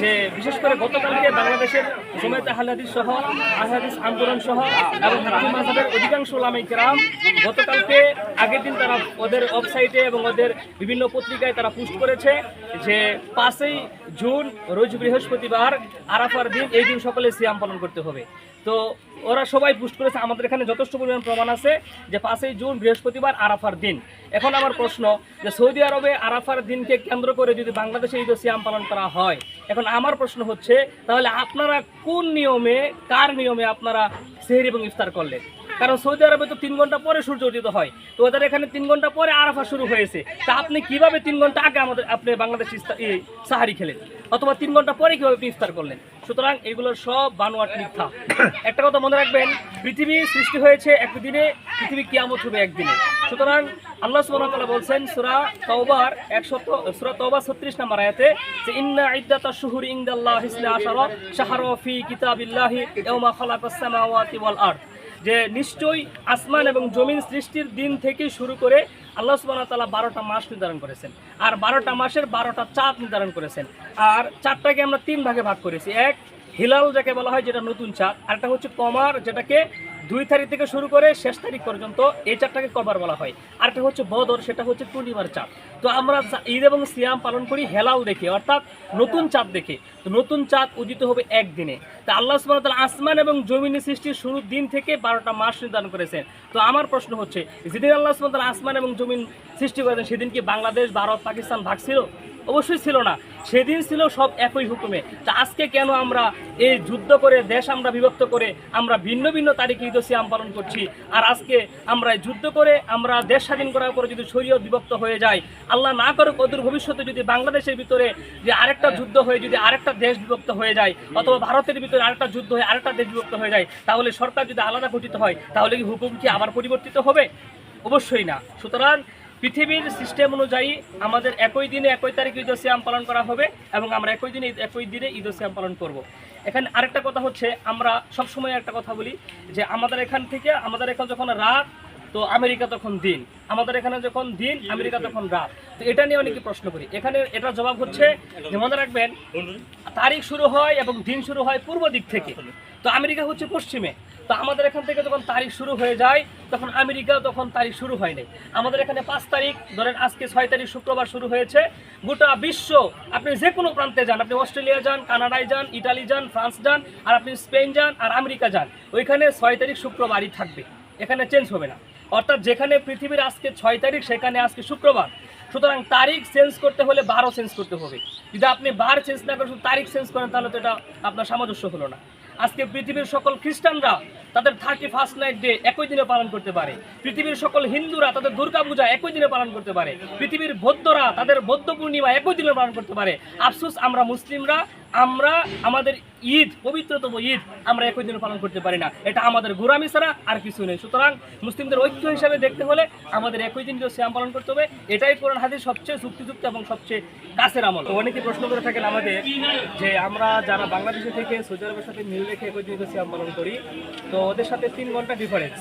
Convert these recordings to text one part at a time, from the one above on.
যে বিশেষ করে গতকালকে বাংলাদেশের সহ আন্দোলন সহ এবং অধিকাংশ গতকালকে আগের দিন তারা ওদের ওয়েবসাইটে এবং ওদের বিভিন্ন পত্রিকায় তারা পোস্ট করেছে যে পাঁচই জুন, রোজ বৃহস্পতিবার আরাফার দিন, এই দিন সকলে সিয়াম পালন করতে হবে। তো ওরা সবাই পুষ্ট করেছে। আমাদের এখানে যথেষ্ট পরিমাণ প্রমাণ আছে যে পাঁচই জুন, বৃহস্পতিবার, আরাফার দিন। এখন আমার প্রশ্ন যে সৌদি আরবে আরাফার দিনকে কেন্দ্র করে যদি বাংলাদেশে ঈদ সিয়াম পালন করা হয়, এখন আমার প্রশ্ন হচ্ছে, তাহলে আপনারা কোন নিয়মে, কার নিয়মে আপনারা সেহরি এবং ইফতার করলেন? কারণ সৌদি আরবে তো তিন ঘণ্টা পরে সূর্য উদিত হয়। তো ওদের এখানে তিন ঘণ্টা পরে আরাফা শুরু হয়েছে। তা আপনি কীভাবে তিন ঘণ্টা আগে আমাদের, আপনি বাংলাদেশ সাহারি খেলেন? অথবা তিন ঘণ্টা পরে কীভাবে আপনি ইফতার করলেন? সুতরাং এগুলো সব বানোয়াট মিথ্যা। একটা কথা মনে রাখবেন, পৃথিবী সৃষ্টি হয়েছে একদিনে, পৃথিবী কিয়ামত হবে একদিনে। সুতরাং আল্লাহ তাআলা বলছেন, সূরা তাওবার 100 সূরা তাওবা 36 নম্বর আয়াতে, যে ইন্না ইদ্দাতাশ শুহুরি ইনদাল্লাহি ইসনা আশারা শাহরা ফি কিতাবিল্লাহি ইয়াওমা খালাকাস সামাওয়াতি ওয়াল যে নিশ্চয়ই আসমান এবং জমিন সৃষ্টির দিন থেকে শুরু করে আল্লাহ সুবাহ তালা বারোটা মাস নির্ধারণ করেছেন। আর বারোটা মাসের বারোটা চাঁদ নির্ধারণ করেছেন। আর চাঁদটাকে আমরা তিন ভাগে ভাগ করেছি। এক, হিলাল যাকে বলা হয়, যেটা নতুন চাঁদ। আর একটা হচ্ছে কমার, যেটাকে দুই তারিখ থেকে শুরু করে শেষ তারিখ পর্যন্ত এই চারটাকে কবার বলা হয়। আরেকটা হচ্ছে বদর, সেটা হচ্ছে পূর্ণিমার চাঁদ। তো আমরা ঈদ এবং সিয়াম পালন করি, হেলাল দেখে, অর্থাৎ নতুন চাঁদ দেখে। তো নতুন চাঁদ উদিত হবে একদিনে। তা আল্লাহ ওয়া আসমান এবং জমিনের সৃষ্টির শুরুর দিন থেকে বারোটা মাস নির্ধারণ করেছেন। তো আমার প্রশ্ন হচ্ছে, যেদিন আল্লাহ তাআলা আসমান এবং জমিন সৃষ্টি করেছেন, সেদিন কি বাংলাদেশ, ভারত, পাকিস্তান ভাগ ছিল অবশ্যই ছিল না। সেদিন ছিল সব একই হুকুমে। তা আজকে কেন আমরা এই যুদ্ধ করে দেশ আমরা বিভক্ত করে আমরা ভিন্ন ভিন্ন তারিখে ঈদ সিয়াম পালন করছি? আর আজকে আমরা যুদ্ধ করে আমরা দেশ স্বাধীন করার পরে যদি শরীয়ত বিভক্ত হয়ে যায়, আল্লাহ না করুক অদূর ভবিষ্যতে যদি বাংলাদেশের ভিতরে যে আরেকটা যুদ্ধ হয়ে যদি আরেকটা দেশ বিভক্ত হয়ে যায়, অথবা ভারতের ভিতরে আরেকটা যুদ্ধ হয়ে আরেকটা দেশ বিভক্ত হয়ে যায়, তাহলে সরকার যদি আলাদা গঠিত হয়, তাহলে কি হুকুম কি আবার পরিবর্তিত হবে? অবশ্যই না। সুতরাং পৃথিবীর সিস্টেম অনুযায়ী আমাদের একই দিনে একই তারিখে ঈদ সিয়াম পালন করা হবে এবং আমরা একই দিনে একই দিনে ঈদ সিয়াম পালন করব। এখানে আরেকটা কথা হচ্ছে, আমরা সব সময় একটা কথা বলি যে আমাদের এখান থেকে, আমাদের এখানে যখন রাত, তো আমেরিকা তখন দিন। আমাদের এখানে যখন দিন, আমেরিকা তখন রাত। তো এটা নিয়ে অনেকে প্রশ্ন করি। এখানে এটার জবাব হচ্ছে যে মনে রাখবেন, তারিখ শুরু হয় এবং দিন শুরু হয় পূর্ব দিক থেকে। তো আমেরিকা হচ্ছে পশ্চিমে। তো আমাদের এখান থেকে যখন তারিখ শুরু হয়ে যায়, তখন আমেরিকা তখন তারিখ শুরু হয় নাই আমাদের এখানে পাঁচ তারিখ, ধরেন আজকে ছয় তারিখ শুক্রবার শুরু হয়েছে। গোটা বিশ্ব, আপনি যে কোনো প্রান্তে যান, আপনি অস্ট্রেলিয়া যান, কানাডায় যান, ইটালি যান, ফ্রান্স যান, আর আপনি স্পেন যান আর আমেরিকা যান, ওইখানে ছয় তারিখ শুক্রবারই থাকবে। এখানে চেঞ্জ হবে না। অর্থাৎ যেখানে পৃথিবীর আজকে ছয় তারিখ, সেখানে আজকে শুক্রবার। সুতরাং তারিখ চেঞ্জ করতে হলে বারো চেঞ্জ করতে হবে। যদি আপনি বার চেঞ্জ না করে শুধু তারিখ চেঞ্জ করেন, তাহলে তো এটা আপনার সামঞ্জস্য হলো না। আজকে পৃথিবীর সকল খ্রিস্টানরা তাদের থার্টি ফার্স্ট নাইট ডে একই দিনে পালন করতে পারে। পৃথিবীর সকল হিন্দুরা তাদের দুর্গা পূজা একই দিনে পালন করতে পারে। পৃথিবীর বৌদ্ধরা তাদের বৌদ্ধ পূর্ণিমা একই দিনে পালন করতে পারে। আফসোস, আমরা মুসলিমরা আমরা আমাদের ঈদ, পবিত্রতম ঈদ আমরা একই দিনে পালন করতে পারি না। এটা আমাদের গোরামি ছাড়া আর কিছু নেই। সুতরাং মুসলিমদের ঐক্য হিসাবে দেখতে হলে আমাদের একই দিন যে শ্যাম পালন করতে হবে, এটাই কোরআন হাদিস সবচেয়ে যুক্তিযুক্ত এবং সবচেয়ে কাছের আমল। অনেকে প্রশ্ন করে থাকেন আমাদের যে আমরা যারা বাংলাদেশে থেকে সৌদি আরবের সাথে মিল রেখে একই দিন শ্যাম পালন করি, তো ওদের সাথে তিন ঘণ্টা ডিফারেন্স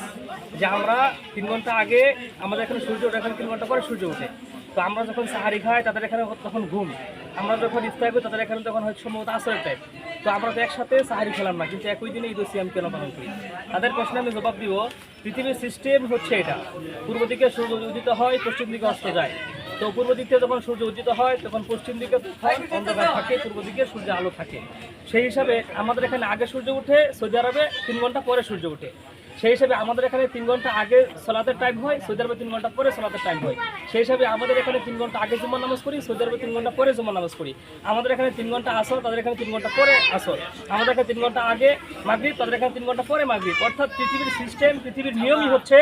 যে আমরা তিন ঘণ্টা আগে আমাদের এখানে সূর্য ওঠে, এখানে তিন ঘণ্টা পরে সূর্য ওঠে। তো আমরা যখন সাহারি খাই, তাদের এখানে তখন ঘুম। আমরা যখন ইফতার করি, তাদের এখানে তখন হয়তো সম্ভবত আসরের টাইম তো আমরা তো একসাথে সাহারি খেলাম না, কিন্তু একই দিনে ঈদ সিয়াম কেন পালন করি? তাদের প্রশ্নে আমি জবাব দিব, পৃথিবীর সিস্টেম হচ্ছে এটা। পূর্ব দিকে সূর্য উদিত হয়, পশ্চিম দিকে অস্ত যায়। তো পূর্ব দিক থেকে যখন সূর্য উদিত হয়, তখন পশ্চিম দিকে অন্ধকার থাকে, পূর্ব দিকে সূর্য আলো থাকে। সেই হিসাবে আমাদের এখানে আগে সূর্য উঠে সৌদি আরবে তিন ঘণ্টা পরে সূর্য উঠে। সেই হিসাবে আমাদের এখানে তিন ঘণ্টা আগে সলাতের টাইম হয় সৌদি আরবে তিন ঘণ্টা পরে সলাতের টাইম হয় সেই হিসাবে আমাদের এখানে তিন ঘণ্টা আগে জুম্মা নামাজ করি সৌদি আরবে তিন ঘণ্টা পরে জুম্মা নামাজ করি আমাদের এখানে তিন ঘণ্টা আসর তাদের এখানে তিন ঘণ্টা পরে আসর আমাদের এখানে তিন ঘণ্টা আগে মাগরিব তাদের এখানে তিন ঘণ্টা পরে মাগরিব অর্থাৎ পৃথিবীর সিস্টেম পৃথিবীর নিয়মই হচ্ছে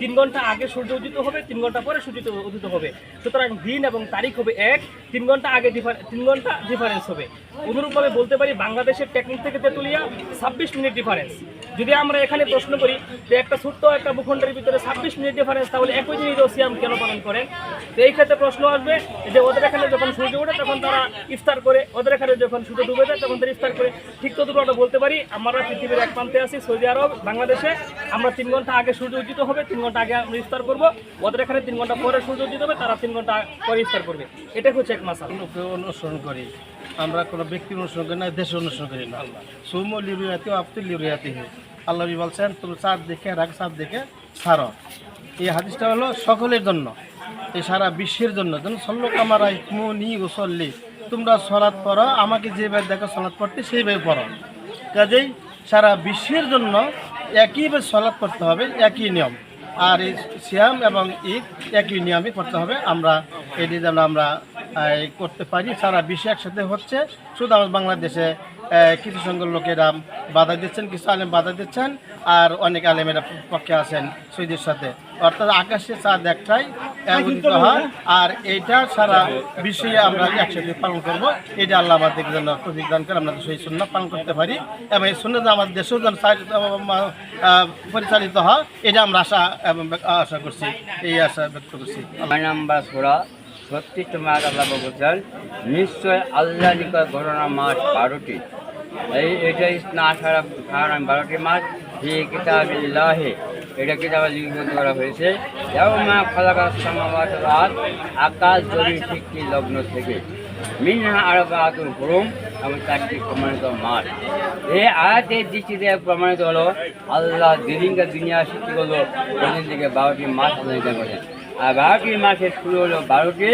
তিন ঘণ্টা আগে সূর্য উদিত হবে তিন ঘণ্টা পরে সূর্য উদিত হবে সুতরাং দিন এবং তারিখ হবে এক তিন ঘণ্টা আগে তিন ঘণ্টা ডিফারেন্স হবে অনুরূপভাবে বলতে পারি বাংলাদেশের টেকনিক থেকে তেতুলিয়া ছাব্বিশ মিনিট ডিফারেন্স যদি আমরা এখানে প্রশ্ন করি যে একটা ছোট্ট একটা ভূখণ্ডের ভিতরে ছাব্বিশ মিনিট ডিফারেন্স তাহলে একই দিন ঈদ সিয়াম কেন পালন করেন তো এই ক্ষেত্রে প্রশ্ন আসবে যে ওদের এখানে যখন সূর্য ওঠে, তখন তারা ইফতার করে। ওদের এখানে যখন সূর্য ডুবে যায়, তখন তারা ইফতার করে। ঠিক ততটুকু আমরা বলতে পারি, আমরা পৃথিবীর এক প্রান্তে আছি, সৌদি আরব, বাংলাদেশে। আমরা তিন ঘণ্টা আগে সূর্য উদিত হবে, তিন ঘণ্টা আগে আমরা ইফতার করব। ওদের এখানে তিন ঘণ্টা পরে সূর্য উদিত হবে, তারা তিন ঘণ্টা পরে ইফতার করবে। এটা হচ্ছে এক লোকে অনুসরণ করি। আমরা কোনো ব্যক্তির অনুসরণ করি না দেশের অনুসরণ করি না। সুম লিরুয়াতি আব্দুল লিরুয়াতি আল্লাহ নবী বলছেন, তুমি চাঁদ দেখে, রাগ চাঁদ দেখে ছাড়ো। এই হাদিসটা হলো সকলের জন্য, এই সারা বিশ্বের জন্য। যেন সল্লো কামারাই মুনি উসল্লি। তোমরা সলাৎ পড়ো, আমাকে যেভাবে দেখো সলাৎ পড়তে সেইভাবে পড়ো। কাজেই সারা বিশ্বের জন্য একইভাবে সলাৎ করতে হবে, একই নিয়ম। আর এই সিয়াম এবং ঈদ একই নিয়মই করতে হবে। আমরা এটি যেন আমরা করতে পারি। সারা বিশ্বে একসাথে হচ্ছে। শুধু আমার বাংলাদেশে কিছু সংখ্যক লোকেরা বাধা দিচ্ছেন, কিছু আলেম বাধা দিচ্ছেন, আর অনেক আলেমেরা পক্ষে আছেন সৌদির সাথে। অর্থাৎ আকাশে চাঁদ একটাই হয় আর এইটা সারা বিশ্বে আমরা একসাথে পালন করব। এটা আল্লাহ আমাদের জন্য তৌফিক দান করে, আমরা সেই শূন্য পালন করতে পারি। এবং এই শূন্য আমাদের দেশেও যেন পরিচালিত হয়, এটা আমরা আশা আশা করছি, এই আশা ব্যক্ত করছি। ছয় নাম্বার সোরা ছত্রিশ মাস আল্লাহ বলছেন নিশ্চয় আল্লাহ নিকট ঘটনা মাছ বারোটি। এই এটা আষাঢ় কারণ বারোটি মাস যে কিতাবিল্লাহে। এটা কিতাবে লিপিবদ্ধ করা হয়েছে। এবং মা খালাকা সামাবাত রাত আকাশ জমি সৃষ্টি লগ্ন থেকে। মিনহা আরবাতুল হুরুম। এবং চারটি প্রমাণিত মাস এই আয়াতের দৃষ্টিতে প্রমাণিত হলো, আল্লাহ দিদিনকে দুনিয়া সৃষ্টি করল থেকে বারোটি মাস নির্ধারণ করেন আর বারোটি মাসের শুরু হলো বারোটি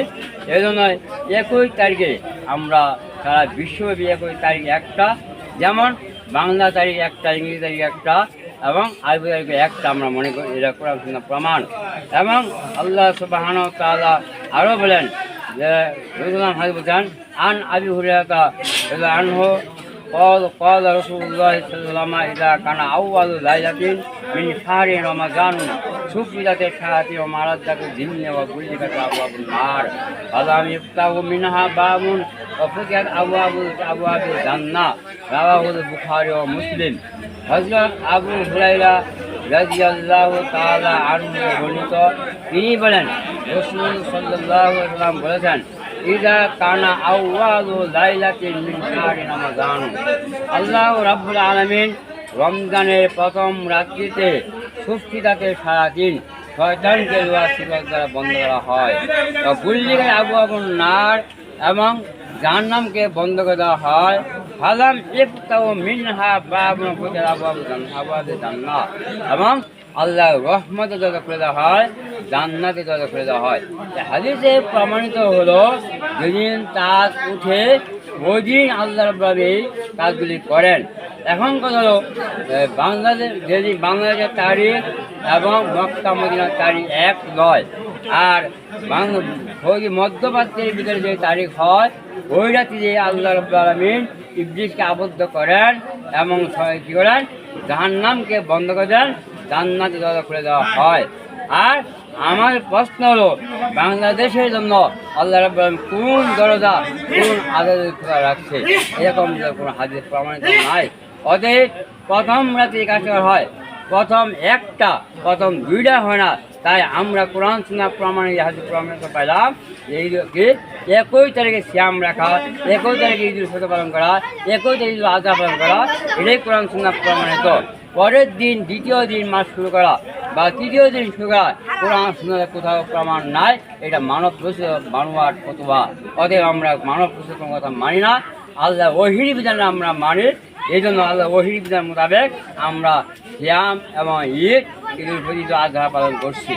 এই জন্য একই তারিখে আমরা সারা বিশ্বব্যাপী একই তারিখ একটা, যেমন বাংলা তারিখ একটা, ইংরেজি তারিখ একটা এবং আরবি তারিখে একটা আমরা মনে করি এটা কোরআন প্রমাণ। এবং আল্লাহ সুবাহান তাআলা আরও বলেন যে হাজি আন আবি হুরিয়াতা আনহু قال قال رسول الله صلى الله عليه وسلم إذا كان أول ليلة من شهر رمضان سفلت الشياطين ومردت الجن وغلقت أبواب النار فلم يفتح منها باب وفتحت أبواب أبواب الجنة رواه البخاري ومسلم হজরত আবু হুরাইরা রাজিয়াল্লাহু তাআলা আনহু বর্ণিত তিনি বলেন রাসূল সাল্লাল্লাহু আলাইহি ওয়াসাল্লাম বলেছেন ইদা কানা আউয়ালু লাইলাতিন মিন শাহরি আল্লাহ রাব্বুল আলামিন রমজানের প্রথম রাত্রিতে সুস্থিতাকে সারাদিন শয়তানকে লোয়া দ্বারা বন্ধ করা হয়। গুল্লিকে আবু আবু নার এবং জাহান্নামকে বন্ধ করে দেওয়া হয়। ফালাম ইফতাও মিনহা বাবুন আবু আবু জান্নাত। এবং আল্লাহ রহমতে দরজা খুলে দেওয়া হয়। জান্নাতে দরজা খুলে দেওয়া হয়। হাদিসে প্রমাণিত হলো, যেদিন তাজ উঠে ওই দিন আল্লাহ রব্বাবি কাজগুলি করেন। এখন কথা হলো বাংলাদেশ, যেদিন বাংলাদেশের তারিখ এবং মক্কা, মদিনার তারিখ এক নয়, আর বাংলা মধ্যপ্রাচ্যের ভিতরে যে তারিখ হয়, ওই রাতে যে আল্লাহ রব্বুল আলমিন ইবলিশকে আবদ্ধ করেন এবং কি করেন? জাহান্নামকে বন্ধ করে দেন, জান্নাতে দরজা খুলে দেওয়া হয়। আর আমার প্রশ্ন হলো, বাংলাদেশের জন্য আল্লাহ রাব্বুল কোন দরজা কোন আদালত রাখছে? এরকম কোনো হাদিস প্রমাণিত নাই। অতএব প্রথম রাতে কাজ হয়। প্রথম একটা, প্রথম দুইটা হয় না। তাই আমরা কোরআন, সুন্নাহ প্রমাণে হাদিস প্রমাণিত পাইলাম এই কি একই তারিখে শ্যাম রাখা, একই তারিখে ঈদুল ফিতর পালন করা, একই তারিখে আজহা পালন করা, এটাই কোরআন, সুন্নাহ প্রমাণিত। পরের দিন, দ্বিতীয় দিন মাস শুরু করা বা তৃতীয় দিন শুরু করা, কোরআন শুনে কোথাও প্রমাণ নাই, এটা মানব মানবার ফতোয়া। অতএব আমরা মানব রচিত কোনো কথা মানি না। আল্লাহ ওহির বিধান আমরা মানি এই জন্য আল্লাহ ওহির বিধান মোতাবেক আমরা শ্যাম এবং ঈদ ঈদের প্রতি আগ্রহ পালন করছি।